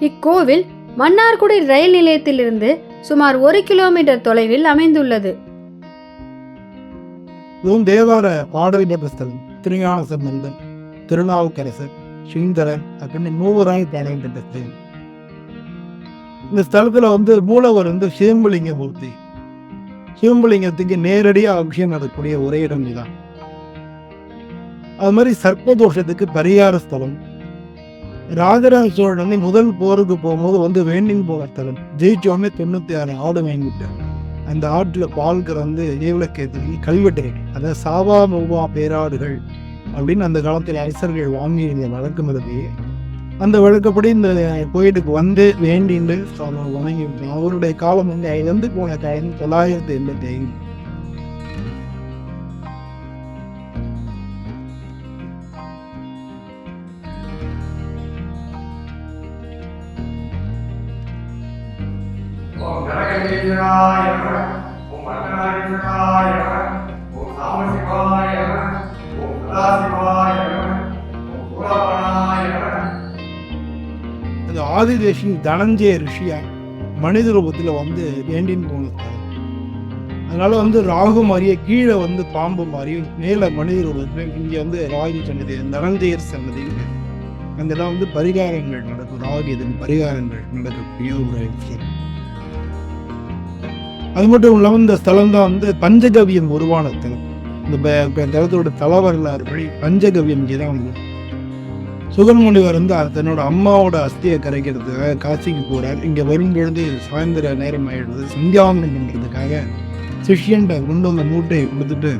இக்கோவில் மன்னார்குடி ரயில் நிலையத்திலிருந்து சுமார் ஒரு கிலோமீட்டர் தொலைவில் அமைந்துள்ளது. இதுவும் தேவார பாடல் புஸ்தகம் திருஞான சம்பந்தன் திருநாவுக்கரசர் சுந்தரன் அப்படின்னு மூவராய் பாடல் இந்த ஸ்தலத்தில் வந்து மூலவர் வந்து சிவம்பலிங்க மூர்த்தி. சிவம்பலிங்கத்துக்கு நேரடியாக அபிஷேகம் நடக்கக்கூடிய ஒரே இடம் இதுதான் அது மாதிரி சர்ப்பதோஷத்துக்கு பரிகார ஸ்தலம் ராஜராஜ சோழன் வந்து முதல் போருக்கு போகும்போது வந்து வேண்டிங் போக ஸ்தலம் ஜெயிச்சோடனே தொண்ணூத்தி ஆறு ஆடு வாங்கிட்டார். அந்த ஆற்றில் பால் கறந்து ஏவலக்கேத்தி கல்வெட்டை அதாவது சாவா மௌவா பேராடுகள் அப்படின்னு அந்த காலத்தில் அரசர்கள் வாங்கி இந்த வழக்கம் இருந்தது அந்த வழக்கப்படி இந்த கோயிலுக்கு வந்து வேண்டிண்டு அவர் வணங்கி அவருடைய காலம் வந்து ஐந்து போன டைம் தொள்ளாயிரத்தி எண்பத்தி ஐந்து. ஓம் கனகேந்திராய நம ஓம் மன்னராஜாய ஓம் சாமசிவாய ஓம் சதாசிவாய ஓம் அந்த ஆதிதேஷி தனஞ்சய ரிஷியா மனித ரூபத்தில் வந்து வேண்டின்னு போனது அதனால வந்து ராகு மாதிரியே கீழே வந்து பாம்பு மாதிரியும் மேலே மனித ரூபத்தில் இங்கே வந்து ராகி சன்னதி தனஞ்சயர் சன்னதி. அங்கெல்லாம் வந்து பரிகாரங்கள் நடக்கும். ராகு இதுக்கு பரிகாரங்கள் நடக்கக்கூடிய ஒரு விஷயம். அது மட்டும் இல்லாமல் இந்த ஸ்தலம் தான் வந்து பஞ்சகவியம் உருவான இந்த தலத்தோட இப்ப இந்த படி பஞ்சகவியம் இங்கே தான் வந்து. சுகன்முனிவர் வந்து தன்னோட அம்மாவோட அஸ்தியை கரைக்கிறதுக்காக காசிக்கு கூடாது இங்கே வரும் வரும்பொழுது சாயந்தர நேரம் ஆயிடுது. சந்தியாவந்தனம் பண்ணுறதுக்காக சிஷ்யன்ட்ட கொண்டு வந்த மூட்டையை கொடுத்துட்டு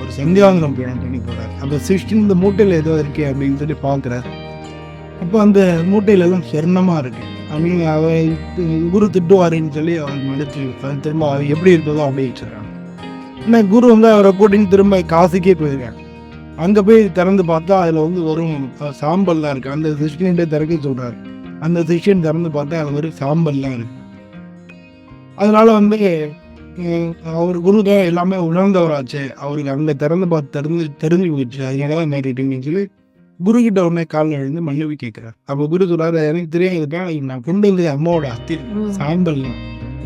ஒரு சந்தியாவந்தனம் பயணம் பண்ணி போகிறார் அந்த சிஷ்யன் இந்த மூட்டையில் ஏதோ இருக்கே அப்படின்னு சொல்லி பார்க்குறார். அப்போ அந்த மூட்டையில எல்லாம் சொர்ணமா இருக்குது அவங்க அவர் குரு திட்டுவாருன்னு சொல்லி அவர் மன்னிச்சு திரும்ப அவர் எப்படி இருந்ததோ அப்படியே சொல்கிறாங்க என்ன குரு வந்து அவரை கூட்டின்னு திரும்ப காசுக்கே போயிருக்காங்க அங்கே போய் திறந்து பார்த்தா அதில் வந்து வரும் சாம்பல்லாம் இருக்குது அந்த சிஷ்யன்கிட்ட திறக்க சொல்கிறார் அந்த சிஷ்யன் திறந்து பார்த்தா அது ஒரு சாம்பல்லாம் இருக்குது அதனால் வந்து அவர் குரு தான் எல்லாமே உணர்ந்தவராச்சு. அவருக்கு அங்கே திறந்து பார்த்து தெரிஞ்சு தெரிஞ்சு போயிடுச்சு அது நேரிட்டுங்கன்னு சொல்லி குரு கிட்ட உடனே காலில் எழுந்து மன்னிப்பு கேட்கிறார். அப்போ குரு சொல்றாரு எனக்கு தெரியாதுதான் நான் கொண்டு வந்து அம்மாவோட அஸ்தி சாம்பல்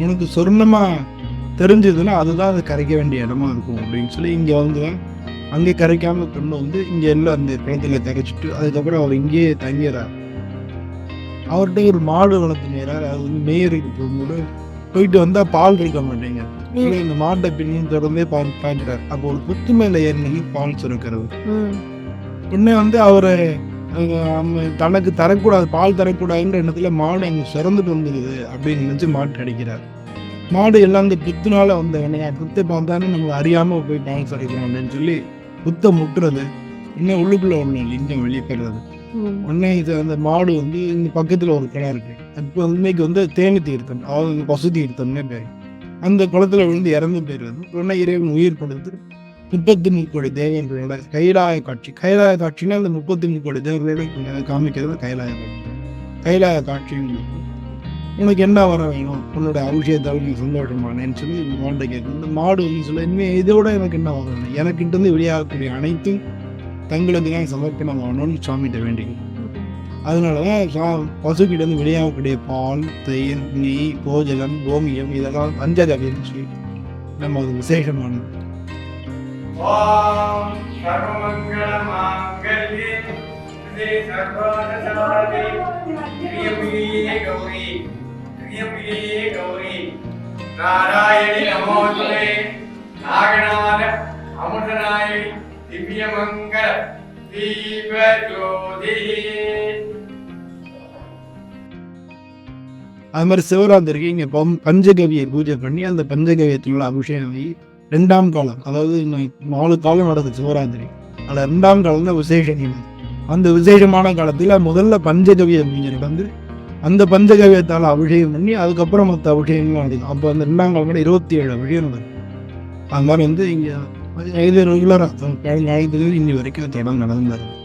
உனக்கு சொர்ணமா தெரிஞ்சதுன்னா அதுதான் அது கரைக்க வேண்டிய இடமா இருக்கும் அப்படின்னு சொல்லி இங்கே வந்து அங்கே கரைக்காம கொண்டு வந்து இங்கே எல்லாம் அந்த பேத்துல கரைச்சிட்டு அதுக்கப்புறம் அவர் இங்கேயே தங்கிறார் அவர்கிட்ட ஒரு மாடு வளர்த்து நேரார் அது வந்து மேயருக்கு போகும்போது போயிட்டு வந்தா பால் கிடைக்க மாட்டேங்க இந்த மாட்டை பின்னையும் தொடர்ந்தே பால் பாய்க்கிறார் அப்போ ஒரு குத்து மேல ஏறினி பால் சுரக்கிறது. உடனே வந்து அவரை தனக்கு தரக்கூடாது பால் தரக்கூடாதுன்ற எண்ணத்துல மாடு அங்கே சிறந்துட்டு வந்துடுது அப்படின்னு நினைச்சு மாட்டு அடிக்கிறார். மாடு எல்லாம் இந்த புத்துனால வந்த வினையா புத்தை பார்த்தானே நம்ம அறியாம போய் டான்ஸ் அடிக்கிறோம் அப்படின்னு சொல்லி புத்தை முட்டுறது இன்னும் உள்ளுக்குள்ள ஒண்ணு லிங்கம் வெளியே போயிடுறது. உடனே இது அந்த மாடு வந்து இங்க பக்கத்துல ஒரு கிணறு இருக்கு. இப்போ இன்னைக்கு வந்து தேனி தீர்த்தம் அதாவது பசு தீர்த்தம்னே பேர். அந்த குளத்துல விழுந்து இறந்து போயிடுறது. உடனே இறைவன் உயிர் கொடுத்து முப்பத்தி முக்கோடி தேவர்களோட கைலாய காட்சி கைலாய காட்சினா அந்த முப்பத்தி கோடி தேவர்களோட காமிக்கிறது கைலாய காட்சி. கைலாய காட்சின்னு உனக்கு என்ன வர வேணும்? உன்னோட அபிஷேகத்தால் நீ சந்தோஷமானேன்னு சொல்லி மாட்டை கேட்கும் இந்த மாடு வந்து சொல்ல இனிமேல் இதோட எனக்கு என்ன வர வேணும்? எனக்கிட்ட இருந்து வெளியாகக்கூடிய அனைத்தும் தங்களுக்கு தான் சமர்ப்பணம் ஆகணும்னு சுவாமிகிட்ட வேண்டிக்கும் அதனால தான் சா பசுக்கிட்டேருந்து வெளியாகக்கூடிய பால் தயிர் நெய் கோஜலம் கோமியம் இதெல்லாம் பஞ்சகவியம் சொல்லி நம்ம அது விசேஷமானது. ஓம் சர்வமங்கள மாங்கல்யே ஸ்ரீ கௌரி. கௌரி. நாராயணி நாகநாத அமுதநாயகி. அது மாதிரி சிவராத்திரிக்கு இங்கே பஞ்சகவியை பூஜை பண்ணி அந்த பஞ்சகவியத்தினுள்ள அபிஷேகம் ரெண்டாம் காலம் அதாவது இன்னும் நாலு காலம் நடக்குது சிவராத்திரி அதில் ரெண்டாம் காலம் தான் விசேஷ அந்த விசேஷமான காலத்தில் முதல்ல பஞ்சகவியம் அப்படிங்கிறது வந்து அந்த பஞ்சகவியத்தால் அபிஷேகம் பண்ணி அதுக்கப்புறம் மற்ற அபிஷேகங்களும் நடக்கும் அப்போ அந்த ரெண்டாம் காலம் இருபத்தி ஏழு அபிஷேகம் வரும் அது மாதிரி வந்து இங்கே ஐந்து ரெகுலராக இன்னி வரைக்கும் தேடம் நடந்து நடந்தாரு